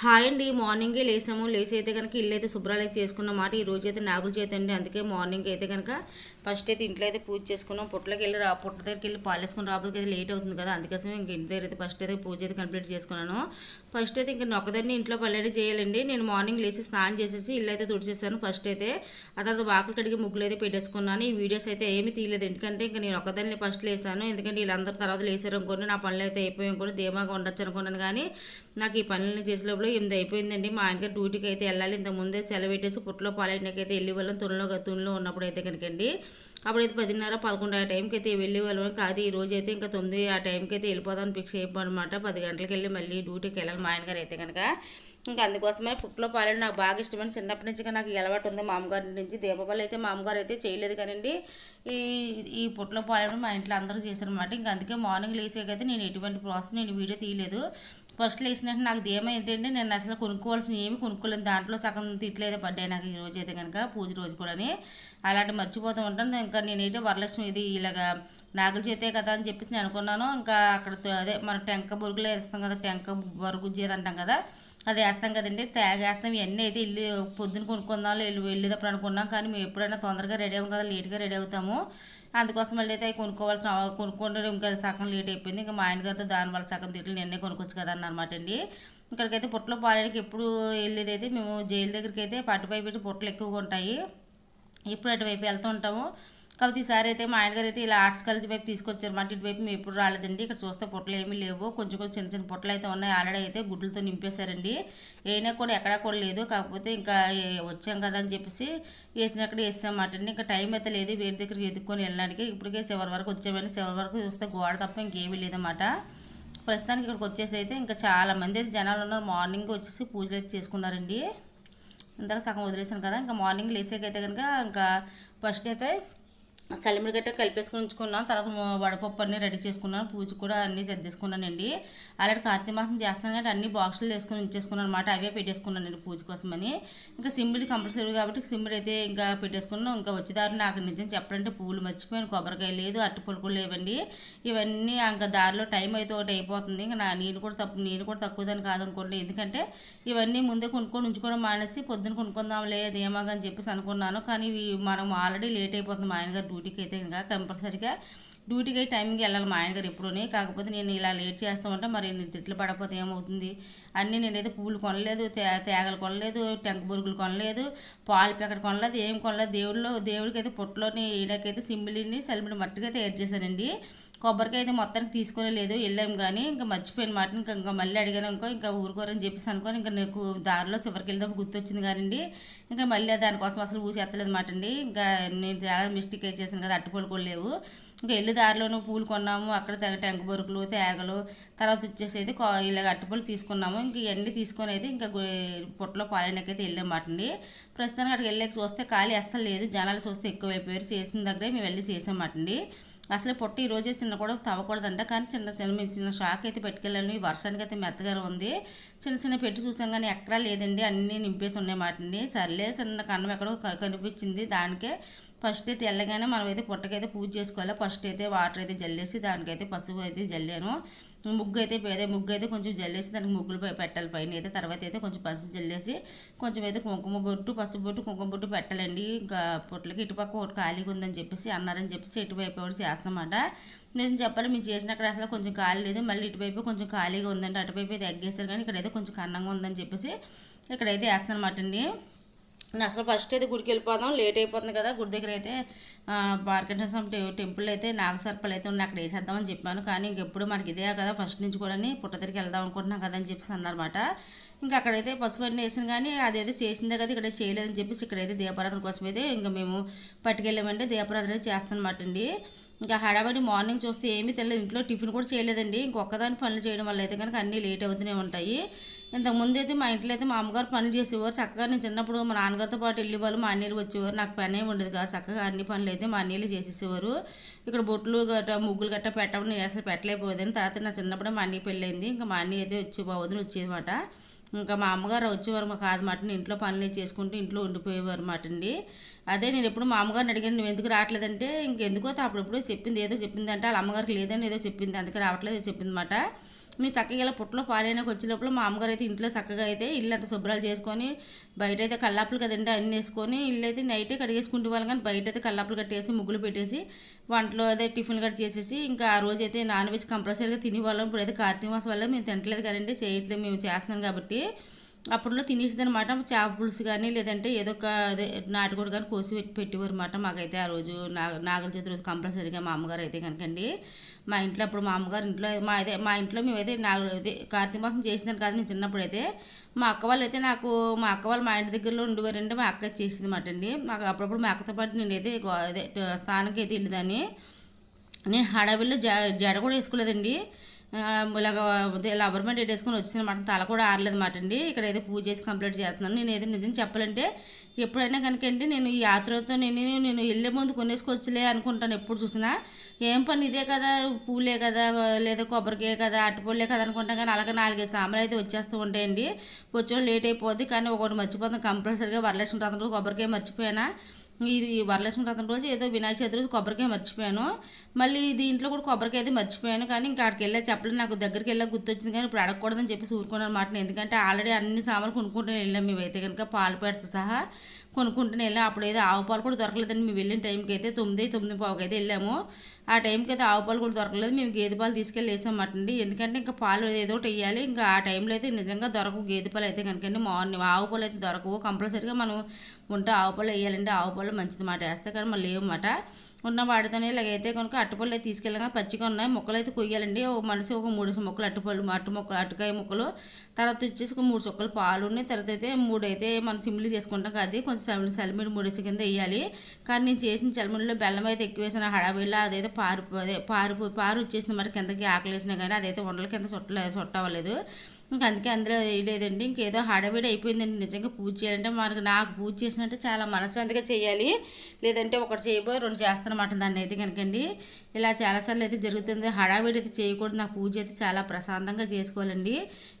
Hi అండి. మార్నింగే లేసాము. లేచి అయితే కనుక ఇల్లు అయితే శుభ్రాలు చేసుకున్నమాట చేసుకున్న. మాట ఈ రోజు అయితే నాగుల చేతి అండి. అందుకే మార్నింగ్ అయితే కనుక ఫస్ట్ అయితే ఇంట్లో అయితే పూజ చేసుకున్నాం. పుట్టలోకి వెళ్ళి రా పుట్ట దగ్గరికి వెళ్ళి పాలేసుకుని రాబోతే అయితే లేట్ అవుతుంది కదా. అందుకోసం ఇంక ఇంటి దగ్గర అయితే ఫస్ట్ అయితే పూజ అయితే కంప్లీట్ చేసుకున్నాను. ఫస్ట్ అయితే ఇంకా నొక్కదాన్ని ఇంట్లో పల్లెడి చేయాలండి. నేను మార్నింగ్ లేచి స్నానం చేసేసి ఇల్లు అయితే తుడిచేసాను ఫస్ట్ అయితే. ఆ తర్వాత వాకులు కడిగి ముగ్గులు అయితే పెట్టేసుకున్నాను. ఈ వీడియోస్ అయితే ఏమీ తీయలేదు. ఎందుకంటే ఇంకా నేను ఒక్కదాన్ని ఫస్ట్ లేసాను. ఎందుకంటే వీళ్ళందరూ తర్వాత లేసారు అనుకోండి నా పనులు అయితే అయిపోయి అనుకోండి ధీమాగా ఉండొచ్చు అనుకున్నాను. కానీ నాకు ఈ పనులని చేసే లోపల ఎనిమిది అయిపోయిందండి. మా ఆయనకి డ్యూటీకి అయితే వెళ్ళాలి. ఇంత ముందే సెలవు పెట్టేసి పుట్టలో పాలైనకైతే అయితే వెళ్ళి వాళ్ళం తునిలో తునిలో ఉన్నప్పుడు అయితే కనుకండి. అప్పుడైతే పదిన్నర పదకొండు ఆ టైంకి అయితే వెళ్ళి. వెళ్ళమని కాదు ఈ రోజు అయితే ఇంకా తొమ్మిది ఆ టైంకి అయితే వెళ్ళిపోదాం ఫిక్స్ అయిపోనమాట పది గంటలకు వెళ్ళి మళ్ళీ డ్యూటీకి వెళ్ళాలి మా ఆయనగారు అయితే కనుక ఇంకా అందుకోసమే పుట్టలో పాలు నాకు బాగా ఇష్టమైన చిన్నప్పటి నుంచి నాకు అలవాటు ఉంది మామగారి నుంచి. దీపావళి అయితే మామగారు అయితే చేయలేదు కానివ్వండి ఈ ఈ పుట్టలో పాలు మా ఇంట్లో అందరూ చేశారనమాట ఇంకా అందుకే మార్నింగ్ లేసాకైతే నేను ఎటువంటి ప్రాసెస్ నేను వీడియో తీయలేదు. ఫస్ట్ లేచినట్టు నాకు ధీమా ఏంటంటే నేను అసలు కొనుక్కోవాల్సిన ఏమి కొనుక్కోలేదు. దాంట్లో సగం తిట్లేదు పడ్డాయి నాకు ఈ రోజు అయితే కనుక పూజ రోజు కూడాని. అలాంటి మర్చిపోతూ ఉంటాను. ఇంకా నేనైతే వరలక్ష్మి ఇది ఇలాగా నాగుల చేతే కదా అని చెప్పేసి నేను అనుకున్నాను. ఇంకా అక్కడ అదే మన టెంక బొరుగులో వేస్తాం కదా టెంక బొరుగు అంటాం కదా అది వేస్తాం కదండి. తేగేస్తాం ఇవన్నీ అయితే ఇల్లు పొద్దున కొనుక్కుందాం వెళ్ళి వెళ్ళేటప్పుడు అనుకున్నాం. కానీ మేము ఎప్పుడైనా తొందరగా రెడీ అవ్వం కదా లేట్గా రెడీ అవుతాము. అందుకోసం మళ్ళీ అయితే అవి కొనుక్కోవాల్సిన కొనుక్కుంటే ఇంకా సగం లేట్ అయిపోయింది. ఇంకా మా ఆయన గారితో దానివల్ల సగం తిట్లు నిన్నే కొనుక్కోవచ్చు కదా అన్నమాట అండి. ఇక్కడికైతే పుట్టలో పాడడానికి ఎప్పుడు వెళ్ళేదైతే మేము జైలు దగ్గరికి అయితే పట్టుపై పెట్టి పుట్టలు ఎక్కువగా ఉంటాయి. ఇప్పుడు అటువైపు వెళ్తూ ఉంటాము. కాకపోతే ఈసారి అయితే మా ఆయనగారు అయితే ఇలా ఆర్ట్స్ కాలేజ్ వైపు తీసుకొచ్చారు. మాట ఇటువైపు మేము ఎప్పుడు రాలేదండి. ఇక్కడ చూస్తే పొట్టలు ఏమీ లేవు. కొంచెం కొంచెం చిన్న చిన్న పొట్టలు అయితే ఉన్నాయి. ఆల్రెడీ అయితే గుడ్లతో నింపేశారండి. అయినా కూడా ఎక్కడా కూడా లేదు. కాకపోతే ఇంకా వచ్చాం కదా అని చెప్పేసి వేసినక్కడ వేసామాట అండి. ఇంకా టైం అయితే లేదు. వేరే దగ్గరికి ఎదుక్కొని వెళ్ళడానికి. ఇప్పటికే చివరి వరకు వచ్చామని చివరి వరకు చూస్తే గోడ తప్ప ఇంకేమీ లేదన్నమాట. ప్రస్తుతానికి ఇక్కడికి వచ్చేసి అయితే ఇంకా చాలామంది అయితే జనాలు ఉన్నారు. మార్నింగ్ వచ్చేసి పూజలు అయితే చేసుకున్నారండి. ఇందాక సగం వదిలేసాను కదా. ఇంకా మార్నింగ్ లేసాకైతే కనుక ఇంకా ఫస్ట్ అయితే సలిమిడి గట్ట కలిపేసుకొని ఉంచుకున్నాను. తర్వాత వడపప్పు అన్నీ రెడీ చేసుకున్నాను. పూజ కూడా అన్నీ సర్దేసుకున్నానండి. అలాంటి కార్తీక మాసం చేస్తాను కాబట్టి అన్ని బాక్సులు వేసుకుని ఉంచేసుకున్నాను అనమాట అవే పెట్టేసుకున్నానండి పూజ కోసమని. ఇంకా సిమ్మిడి కంపల్సరీ కాబట్టి సిమ్మిడి అయితే ఇంకా పెట్టేసుకున్నాను. ఇంకా వచ్చేదారి నాకు నిజం చెప్పాలంటే పూలు మర్చిపోయాను. కొబ్బరికాయ లేదు అట్టుపళ్ళు కూడా లేవండి. ఇవన్నీ ఇంకా దారిలో టైం అయితే ఒకటి అయిపోతుంది. ఇంకా నా నేను కూడా తప్పు నేను కూడా తక్కువదని కాదనుకోండి ఎందుకంటే ఇవన్నీ ముందే కొనుక్కొని ఉంచుకోవడం మానేసి పొద్దున కొనుక్కుందాంలే లేదేమో అని చెప్పేసి అనుకున్నాను. కానీ ఇవి మనం ఆల్రెడీ లేట్ అయిపోతుంది మా ఆయన గారు డ్యూటీకి అయితే ఇంకా కంపల్సరీగా డ్యూటీకి టైంకి వెళ్ళాలి మా ఆయనగారు ఎప్పుడూనే. కాకపోతే నేను ఇలా లేట్ చేస్తామంటే మరి నేను తిట్లు పడకపోతే ఏమవుతుంది? అన్నీ నేనైతే పూలు కొనలేదు తే తేగలు కొనలేదు టెంక బురుగులు కొనలేదు పాలు ప్యాకెట్ కొనలేదు ఏం కొనలేదు. దేవుడిలో దేవుడికి అయితే పుట్టలోని ఈయనకైతే సిమ్మిలిని సలిమిడి మట్టిగా తయారు చేశానండి. కొబ్బరికాయ అయితే మొత్తానికి తీసుకునే లేదు వెళ్ళాము కానీ ఇంకా మర్చిపోయిన మాట. ఇంకా ఇంకా మళ్ళీ అడిగాను ఇంకో ఇంకా ఊరుకోరని చెప్పేసి అనుకోని ఇంకా నాకు దారిలో చివరికి వెళ్దాం గుర్తొచ్చింది కానివ్వండి ఇంకా మళ్ళీ దానికోసం అసలు ఊసి ఎత్తలేదు మాట అండి ఇంకా నేను చాలా మిస్టేక్ చేశాను కదా అట్టుకోలు కూడా లేవు. ఇంకా వెళ్ళి దారిలోనూ పూలు కొన్నాము. అక్కడ టెంక బొరుకులు తేగలు తర్వాత వచ్చేసి అయితే కో- ఇలాగ తీసుకున్నాము. ఇంక ఇవన్నీ తీసుకొని అయితే ఇంకా పుట్టలో పాలైనకైతే వెళ్ళామాట అండి. ప్రస్తుతానికి అక్కడికి వెళ్ళాక చూస్తే ఖాళీ అస్సలు లేదు. జనాలు చూస్తే ఎక్కువైపోయారు. చేసిన దగ్గరే మేము వెళ్ళి చేసామాట అండి. అసలు పొట్ట ఈ రోజే చిన్న కూడా తవ్వకూడదంట. కానీ చిన్న చిన్న చిన్న షాక్ అయితే పెట్టుకెళ్ళాను ఈ వర్షానికి అయితే మెత్తగానే ఉంది. చిన్న చిన్న పెట్టి చూసాం కానీ ఎక్కడా లేదండి. అన్నీ నింపేసి ఉన్నాయి మాటండి సర్లే చిన్న కన్నం ఎక్కడో కనిపించింది దానికే. ఫస్ట్ అయితే వెళ్ళగానే మనం అయితే పుట్టకైతే పూజ చేసుకోవాలి. ఫస్ట్ అయితే వాటర్ అయితే జల్లేసి దానికైతే పసుపు అయితే జల్లాను. ముగ్గు అయితే అదే ముగ్గు అయితే కొంచెం జల్లేసి దానికి ముగ్గులు పై- పెట్టాలి పైన అయితే. తర్వాత అయితే కొంచెం పసుపు జల్లేసి కొంచెం అయితే కుంకుమ బొట్టు పసుపు బొట్టు కుంకుమ బొట్టు పెట్టాలండి. ఇంకా పొట్లకి ఇటుపక్క ఒకటి ఖాళీగా ఉందని చెప్పేసి అన్నారని చెప్పేసి ఇటువైపు ఒకటి చేస్తామన్నమాట నేను చెప్పాలి మేము చేసినక్కడ అసలు కొంచెం ఖాళీ లేదు. మళ్ళీ ఇటువైపు కొంచెం ఖాళీగా ఉందండి అటువైపు అయితే ఎగ్గేసారు కానీ ఇక్కడైతే కొంచెం కన్నంగా ఉందని చెప్పేసి ఇక్కడైతే వేస్తానమాట అండి. అసలు ఫస్ట్ అయితే గుడికి వెళ్ళిపోదాం లేట్ అయిపోతుంది కదా. గుడి దగ్గర అయితే మార్కెట్ టెంపుల్ అయితే నాగసర్పలు అయితే ఉన్నాయి. అక్కడ వేసేద్దామని చెప్పాను. కానీ ఇంకెప్పుడు మనకి ఇదే కదా. ఫస్ట్ నుంచి కూడా పుట్ట దగ్గరికి వెళ్దాం అనుకుంటున్నాం కదా అని చెప్పేసి అన్నమాట. ఇంకా అక్కడైతే పసుపు అన్నీ వేసిన కానీ అదేదో చేసిందే కదా. ఇక్కడ చేయలేదని చెప్పేసి ఇక్కడైతే దీపారాధన కోసం అయితే ఇంకా మేము పట్టుకెళ్ళామంటే దీపారాధన చేస్తానమాట అండి. ఇంకా హడాబడి మార్నింగ్ చూస్తే ఏమీ తెలియదు. ఇంట్లో టిఫిన్ కూడా చేయలేదండి. ఇంకొకదాని పనులు చేయడం వల్ల అయితే కనుక అన్నీ లేట్ అవుతూనే ఉంటాయి. ఇంతకుముందు అయితే మా ఇంట్లో అయితే మా అమ్మగారు పనులు చేసేవారు. చక్కగా నేను చిన్నప్పుడు మా నాన్నగారితో పాటు వెళ్ళేవాళ్ళు మా అన్నీలు వచ్చేవారు. నాకు పని ఏమి ఉండదు కాదు చక్కగా అన్ని పనులు అయితే మా అన్నీళ్ళు చేసేసేవారు. ఇక్కడ బొట్లు గట్ట ముగ్గులు గట్ట పెట్టమని నేను అసలు పెట్టలేకపోయేదాన్ని. తర్వాత నా చిన్నప్పుడే మా అన్నయ్య పెళ్ళైంది. ఇంకా మా అన్నయ్య అయితే వచ్చి మా వదిన వచ్చేదన్నమాట. ఇంకా మా అమ్మగారు వచ్చేవారు మా కాదన్నమాట నేను ఇంట్లో పనులు చేసుకుంటూ ఇంట్లో ఉండిపోయేవారు మాట అండి. అదే నేను ఎప్పుడు మా అమ్మగారిని అడిగాను నువ్వు ఎందుకు రావట్లేదంటే? ఇంకెందుకో అప్పుడప్పుడు చెప్పింది ఏదో చెప్పింది అంటే వాళ్ళ అమ్మగారికి లేదని ఏదో చెప్పింది అందుకే రావట్లేదు చెప్పింది అనమాట మేము చక్కగా ఇలా పుట్టలో పాలైనాక వచ్చే లోపల మా అమ్మగారు అయితే ఇంట్లో చక్కగా అయితే ఇల్లు అంతా శుభ్రాలు చేసుకొని బయట అయితే కల్లాపులు కదండి అన్నీ వేసుకొని ఇల్లు అయితే నైటే కడిగేసుకుంటే వాళ్ళం కానీ బయట అయితే కల్లాపులు కట్టేసి ముగ్గులు పెట్టేసి వంటలో అదే టిఫిన్ కట్ చేసేసి ఇంకా ఆ రోజు అయితే నాన్ వెజ్ కంపల్సరీగా తినేవాళ్ళం. ఇప్పుడు అయితే కార్తీక మాసం వల్ల మేము తినట్లేదు కదండి చేయట్లేదు మేము చేస్తున్నాం కాబట్టి అప్పట్లో తినేసిందనమాట చేప పులుసు కానీ లేదంటే ఏదో ఒక అదే నాటుకోడి కానీ కోసి పెట్టి పెట్టేవారు అనమాట మాకైతే ఆ రోజు. నాగ నాగల చవితి రోజు కంపల్సరీగా మా అమ్మగారు అయితే కనుకండి మా ఇంట్లో అప్పుడు మా అమ్మగారు ఇంట్లో మా అదే మా ఇంట్లో మేమైతే నాగ అదే కార్తీక మాసం చేసిందని కాదు నేను చిన్నప్పుడు అయితే మా అక్క వాళ్ళు అయితే నాకు మా అక్క వాళ్ళు మా ఇంటి దగ్గరలో ఉండేవారంటే మా అక్క చేసింది అనమాట అండి. మాకు అప్పుడప్పుడు మా అక్కతో పాటు నేనైతే అదే స్థానంకి అయితే వెళ్ళేదాన్ని. నేను హడావిల్లో జ జడ కూడా వేసుకోలేదండి. ఇలాగ అదే రబ్బర్ వేసుకొని వచ్చిన మాట తల కూడా ఆరలేదు మాట అండి. ఇక్కడ ఏదో పూజ చేసి కంప్లీట్ చేస్తున్నాను. నేను ఏదో నిజం చెప్పాలంటే ఎప్పుడైనా కనుకండి నేను ఈ యాత్రతో నేను నేను వెళ్ళే ముందు కొనేసుకోవచ్చులే అనుకుంటాను ఎప్పుడు చూసినా. ఏం పని ఇదే కదా పూలే కదా లేదా కొబ్బరికే కదా అట్టుపూలే కదా అనుకుంటాం కానీ అలాగే నాలుగైదు సామాన్లు అయితే వచ్చేస్తూ ఉంటాయండి. వచ్చే లేట్ అయిపోద్ది కానీ ఒకటి మర్చిపోతాం. కంపల్సరీగా వరలక్ష్మి రథం కొబ్బరికే కొబ్బరికాయ ఇది వరలక్ష్మి రథం రోజు ఏదో వినాయక చవితి రోజు కొబ్బరికాయ మర్చిపోయాను. మళ్ళీ దీంట్లో కూడా కొబ్బరికాయ అయితే మర్చిపోయాను. కానీ ఇంకా అక్కడికి వెళ్ళా చెప్పలేదు. నాకు దగ్గరికి వెళ్ళా గుర్తొచ్చింది. కానీ ఇప్పుడు అడగకూడదని చెప్పి ఊరుకున్నాను అనమాట ఎందుకంటే ఆల్రెడీ అన్ని సామాన్లు కొనుక్కుంటూనే వెళ్ళాం మేమైతే కనుక. పాలు పేడతో సహా. కొనుక్కుంటూనే వెళ్ళాం. అప్పుడు ఏదో ఆవు పాలు కూడా దొరకలేదండి. మేము వెళ్ళిన టైంకి అయితే తొమ్మిది తొమ్మిది పావుకి అయితే వెళ్ళాము. ఆ టైంకి అయితే ఆవు పాలు కూడా దొరకలేదు. మేము గేదె పాలు తీసుకెళ్ళి వేసామటండి. ఎందుకంటే ఇంకా పాలు ఏదో ఒకటి వేయాలి. ఇంకా ఆ టైంలో అయితే నిజంగా దొరకవు గేదె పాలు అయితే కనుకండి మార్నింగ్ ఆవు పాలు అయితే దొరకవు. కంపల్సరీగా మనం ఉంటే ఆవు పాలు వేయాలండి ఆవు పాలు మంచిది మాట. వేస్తే కానీ మళ్ళీ లేవన్నమాట ఉన్న వాడితోనే ఇలాగైతే కనుక అట్టుపళ్ళు అయితే తీసుకెళ్ళగా పచ్చిగా ఉన్నాయి. మొక్కలు అయితే కొయ్యాలండి. ఒక మనిషి ఒక మూడు మొక్కలు అట్టుపళ్ళు అట్టు మొక్కలు అటుకాయ మొక్కలు. తర్వాత వచ్చేసి ఒక మూడు చొక్కలు పాలు ఉన్నాయి. తర్వాత అయితే మూడు అయితే మనం సిమ్లీ చేసుకుంటాం కాదు అది కొంచెం సలి మూడేసి కింద వేయాలి. కానీ నేను చేసిన చలిమిడిలో బెల్లం అయితే ఎక్కువ వేసిన. హడావిల్ల అదైతే పారు అదే పారు పారు వచ్చేసింది. మాట కిందకి ఆకలి వేసినా కానీ అదైతే వండల కింద చుట్టలే చుట్టవలేదు ఇంకా అందుకే అందులో వేయలేదండి. ఇంకేదో హడావిడి అయిపోయిందండి. నిజంగా పూజ చేయాలంటే మనకు నాకు పూజ చేసినట్టు చాలా మనశ్శాంతిగా చేయాలి. లేదంటే ఒకటి చేయబోయి రెండు చేస్తానమాట దాన్ని అయితే కనుకండి. ఇలా చాలాసార్లు అయితే జరుగుతుంది. హడావిడి అయితే చేయకూడదు. నా పూజ అయితే చాలా ప్రశాంతంగా చేసుకోవాలండి.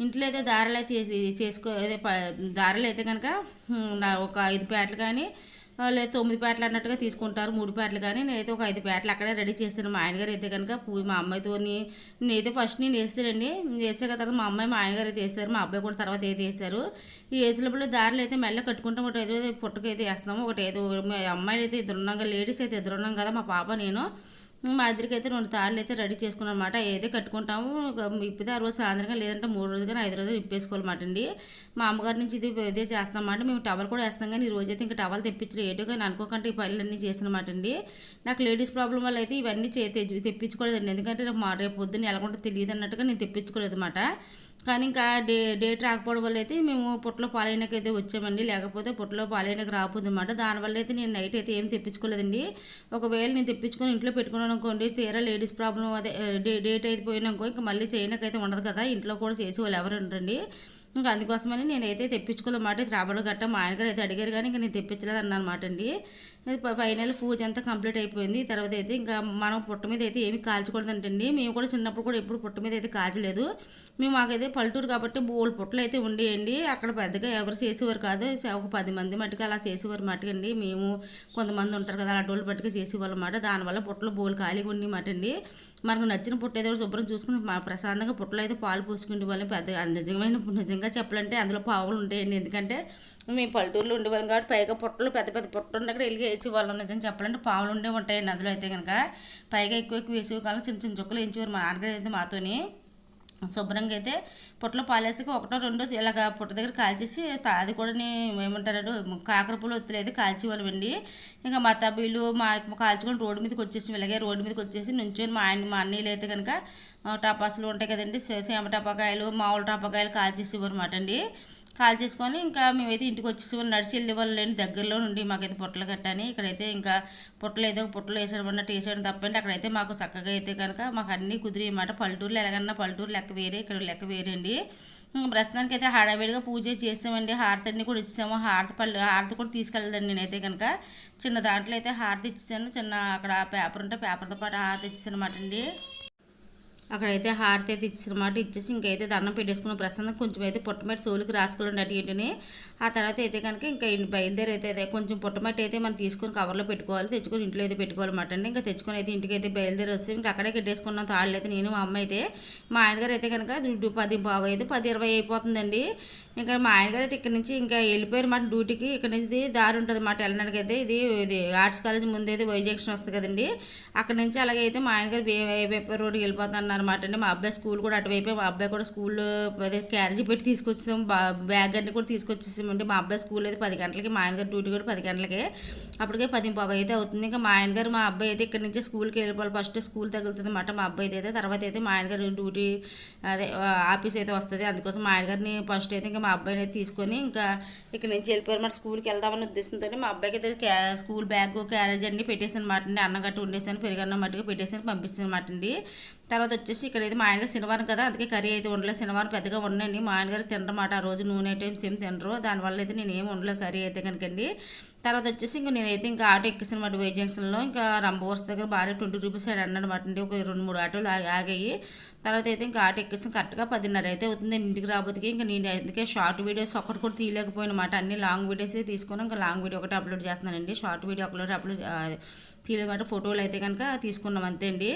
ఇంట్లో అయితే దారాలు అయితే చేసి- చేసుకో ప- దారాలు అయితే కనుక నా ఒక ఐదు పేటలు కానీ లేదా తొమ్మిది పేటలు అన్నట్టుగా తీసుకుంటారు మూడు పేటలు కానీ నేనైతే ఒక ఐదు పేటలు అక్కడే రెడీ చేశాను. మా ఆయనగారు అయితే కనుక పూ మా అమ్మాయితో నేనైతే ఫస్ట్ నేను వేస్తానండి. వేసే కదా తర్వాత మా అమ్మాయి మా ఆయనగారు అయితే వేస్తారు. మా అబ్బాయి కూడా తర్వాత అయితే వేసారు ఈ వేసినప్పుడు దారిలో అయితే మెల్ల కట్టుకుంటాం. ఒకటి ఏదో పుట్టకైతే వేస్తాము ఒకటి ఏదో మా అమ్మాయిలు అయితే ఇద్దరు ఉన్నాం కదా లేడీస్ అయితే ఇద్దరు ఉన్నాం కదా మా పాప నేను. మా ఇద్దరికి అయితే రెండు తాళ్ళు అయితే రెడీ చేసుకున్నాం అనమాట ఏదే కట్టుకుంటాము. ఇప్పితే ఆ రోజు సాయంత్రంగా లేదంటే మూడు రోజులు కానీ ఐదు రోజులు ఇప్పేసుకోవాలన్నమాట అండి. మా అమ్మగారి నుంచి ఇది ఇదే చేస్తామన్నమాట మేము టవల్ కూడా వేస్తాం కానీ ఈ రోజైతే ఇంకా టవల్ తెప్పించడం ఏటో కానీ అనుకోకుండా ఈ పనులన్నీ చేసినమాట అండి. నాకు లేడీస్ ప్రాబ్లం వల్ల అయితే ఇవన్నీ చే తెప్పించుకోలేదండి. ఎందుకంటే రేపు మా రేపు పొద్దున్న ఎలాగుంటే తెలియదు అన్నట్టుగా నేను తెప్పించుకోలేదు అనమాట కానీ ఇంకా డే డేట్ రాకపోవడం వల్ల అయితే మేము పుట్టలో పాలైనకి అయితే వచ్చామండి. లేకపోతే పొట్టలో పాలైనకి రాకపోదు అనమాట దానివల్ల అయితే నేను నైట్ అయితే ఏం తెప్పించుకోలేదండి. ఒకవేళ నేను తెప్పించుకొని ఇంట్లో పెట్టుకున్నాను అనుకోండి తీరా లేడీస్ ప్రాబ్లం అదే డే డేట్ అయిపోయినాకో ఇంకా మళ్ళీ చేయనకైతే ఉండదు కదా. ఇంట్లో కూడా చేసి వాళ్ళు ఎవరు ఉండండి ఇంకా అందుకోసమని నేనైతే తెప్పించుకోలేమాట త్రాబలు గట్ట మా ఆయనగారు అయితే అడిగారు కానీ ఇంకా నేను తెప్పించలేదు అన్నమాట అండి. ఫైనల్ పూజ అంతా కంప్లీట్ అయిపోయింది. తర్వాత అయితే ఇంకా మనం పుట్ట మీద అయితే ఏమి కాల్చకూడదంటండి మేము కూడా చిన్నప్పుడు కూడా ఎప్పుడు పుట్ట మీద అయితే కాల్చలేదు. మేము మాకైతే పల్లెటూరు కాబట్టి బోల్ పుట్టలు అయితే ఉండేయండి. అక్కడ పెద్దగా ఎవరు చేసేవారు కాదు. ఒక పది మంది మట్టుకు అలా చేసేవారు మట్టుకండి మేము కొంతమంది ఉంటారు కదా అలా డోళ్ళు పట్టుకు చేసేవాళ్ళు అన్నమాట దానివల్ల పుట్టలు బోల్ ఖాళీగా ఉండేమాట అండి. మనకు నచ్చిన పుట్ట ఏదో శుభ్రం చూసుకుని మా ప్రశాంతంగా పుట్టలో అయితే పాలు పోసుకునే వాళ్ళం. పెద్ద నిజమైన నిజంగా చెప్పాలంటే అందులో పావులు ఉంటాయండి. ఎందుకంటే మేము పల్లెటూరులో ఉండేవాళ్ళం కాబట్టి పైగా పుట్టలు పెద్ద పెద్ద పుట్ట ఉండే అక్కడ వెళ్ళి వేసేవాళ్ళం. నిజం చెప్పాలంటే పావులు ఉండే ఉంటాయండి. అందులో అయితే కనుక పైగా ఎక్కువ ఎక్కువ వేసేవి కాలం చిన్న చిన్న చుక్కలు వేయించేవారు మా నాన్నగారు అయితే మాతోని. శుభ్రంగా అయితే పుట్టలో పాలేసాక ఒకటో రెండో ఇలాగ పుట్ట దగ్గర కాల్చేసి అది కూడా ఏమంటారు కాకరపూలు ఒత్తులేదు కాల్చేవాళ్ళు ఇంకా మా తబ్బీలు మా కాల్చుకొని రోడ్డు మీదకి వచ్చేసి ఇలాగే రోడ్డు మీదకి వచ్చేసి నుంచొని మా ఆయన మా అన్నయ్యలు అయితే కనుక టపాసులు ఉంటాయి కదండి. సేమ టపాకాయలు మామూలు టపాకాయలు కాల్చేసేవారు అన్నమాట అండి. కాల్ చేసుకొని ఇంకా మేమైతే ఇంటికి వచ్చేసి నడిచి వెళ్ళి వాళ్ళు దగ్గరలో నుండి మాకైతే పొట్టలు కట్టని ఇక్కడైతే ఇంకా పొట్టలు ఏదో పొట్టలు వేసాడు అన్నట్టు వేసేయడం తప్పండి. అక్కడైతే మాకు చక్కగా అయితే కనుక మాకు అన్నీ కుదిరి అన్నమాట పల్లెటూరులో ఎలాగన్నా పల్లెటూరు లెక్క వేరే ఇక్కడ లెక్క వేరే అండి ప్రస్తుతానికి అయితే హడావిడిగా పూజ చేసామండి హారతి అన్ని కూడా ఇచ్చాము హారతి పళ్ళు హారతి కూడా తీసుకెళ్ళదండి నేనైతే కనుక. చిన్న దాంట్లో అయితే హారతి ఇచ్చాను చిన్న అక్కడ పేపర్ ఉంటే పేపర్తో పాటు హారతి ఇచ్చాను అనమాట అండి. అక్కడైతే హారతి అయితే ఇచ్చారన్నమాట ఇచ్చేసి ఇంకైతే దండం పెట్టేసుకున్న. ప్రసన్నం కొంచెం అయితే పుట్టమట్టి సోలుకి రాసుకోవాలండి అటు ఇటుని ఆ తర్వాత అయితే కనుక ఇంకా బయలుదేరి అయితే అదే కొంచెం పుట్టమట్టి అయితే మనం తీసుకొని కవర్లో పెట్టుకోవాలి. తెచ్చుకొని ఇంట్లో అయితే పెట్టుకోవాలన్నమాట అండి. ఇంకా తెచ్చుకొని అయితే ఇంటికి అయితే బయలుదేరి వస్తే ఇంకా అక్కడే కట్టేసుకున్నాం. తాళ్ళు అయితే నేను మా అమ్మ అయితే. మా ఆయనగారు అయితే కనుక దుడ్డు పది బాబు అయితే పది ఇరవై అయిపోతుందండి. ఇంకా మా ఆయనగారు అయితే ఇక్కడ నుంచి ఇంకా వెళ్ళిపోయారు మాట డ్యూటీకి. ఇక్కడ నుంచి దారి ఉంటుంది మాట వెళ్ళడానికి అయితే. ఇది ఇది ఆర్ట్స్ కాలేజ్ ముందు అయితే వై వస్తుంది కదండి. అక్కడ నుంచి అలాగే అయితే మా ఆయనగారు వైపు రోడ్డుకి వెళ్ళిపోతున్నారు అనమాట అండి మా అబ్బాయి స్కూల్ కూడా అటువైపు మా అబ్బాయి కూడా స్కూల్ అదే క్యారేజీ పెట్టి తీసుకొచ్చేసాం బ్యాగ్ అన్ని కూడా తీసుకొచ్చేసామండి మా అబ్బాయి స్కూల్ అయితే పది గంటలకి మా ఆయనగారు డ్యూటీ కూడా పది గంటలకి. అప్పటికే పది పావు అయితే అవుతుంది. ఇంకా మా ఆయనగారు మా అబ్బాయి అయితే ఇక్కడ నుంచి స్కూల్కి వెళ్ళిపోవాలి. ఫస్ట్ స్కూల్ తగులుతుంది అనమాట మా అబ్బాయి అయితే తర్వాత అయితే మా ఆయనగారు డ్యూటీ అదే ఆఫీస్ అయితే వస్తుంది. అందుకోసం మా ఆయనగారిని ఫస్ట్ అయితే ఇంకా మా అబ్బాయిని అయితే తీసుకొని ఇంకా ఇక్కడ నుంచి వెళ్ళిపోయారు. స్కూల్కి వెళ్దామని ఉద్దేశంతో మా అబ్బాయికి అయితే స్కూల్ బ్యాగ్ క్యారేజ్ అన్ని పెట్టేసి అనమాట అండి. అన్నగట్టు గట్ట ఉండేసాను పెరుగన్నం మట్టుగా పెట్టేసి పంపిస్తాను అనమాట అండి. తర్వాత వచ్చి వచ్చేసి ఇక్కడ ఇది మా ఆయనగారు శనివారం కదా అందుకే కర్రీ అయితే ఉండలేదు శనివారం పెద్దగా ఉండండి మా ఆయనగారు తినమాట ఆ రోజు నూనె ఐటమ్స్ ఏం తినరు. దానివల్ల అయితే నేను ఏం ఉండలేదు కర్రీ అయితే కనుకండి తర్వాత వచ్చేసి ఇంకా నేనైతే ఇంకా ఆటో ఎక్కేసాను అనమాట జంక్షన్లో. ఇంకా రంబోర్స్ దగ్గర బాగా ట్వంటీ రూపీస్ సైడ్ అన్నమాట అండి. ఒక రెండు మూడు ఆటోలు ఆగాయి. తర్వాత అయితే ఇంకా ఆటో ఎక్కేసిన కరెక్ట్గా పదిన్నర అయితే అవుతుంది నేను ఇంటికి రాబోతుకి. ఇంకా నేను అందుకే షార్ట్ వీడియోస్ ఒకటి కూడా తీయలేకపోయినమాట అన్ని లాంగ్ వీడియోస్ తీసుకుని ఇంకా లాంగ్ వీడియో ఒకటి అప్లోడ్ చేస్తున్నానండి. షార్ట్ వీడియో ఒకటి అప్లోడ్ తీయలేమాట ఫోటోలు అయితే కనుక తీసుకున్నాం అంతే అండి.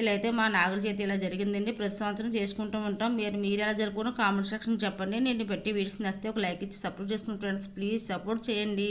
ఇలా అయితే మా నాగుల చేతి ఇలా జరిగిందండి. ప్రతి సంవత్సరం చేసుకుంటూ ఉంటాం. మీరు మీరు ఎలా జరుపుకున్నా కామెంట్ సెక్షన్ చెప్పండి. నేను పెట్టి వీడియోస్ నచ్చితే ఒక లైక్ ఇచ్చి సపోర్ట్ చేసుకుని ఫ్రెండ్స్ ప్లీజ్ సపోర్ట్ చేయండి.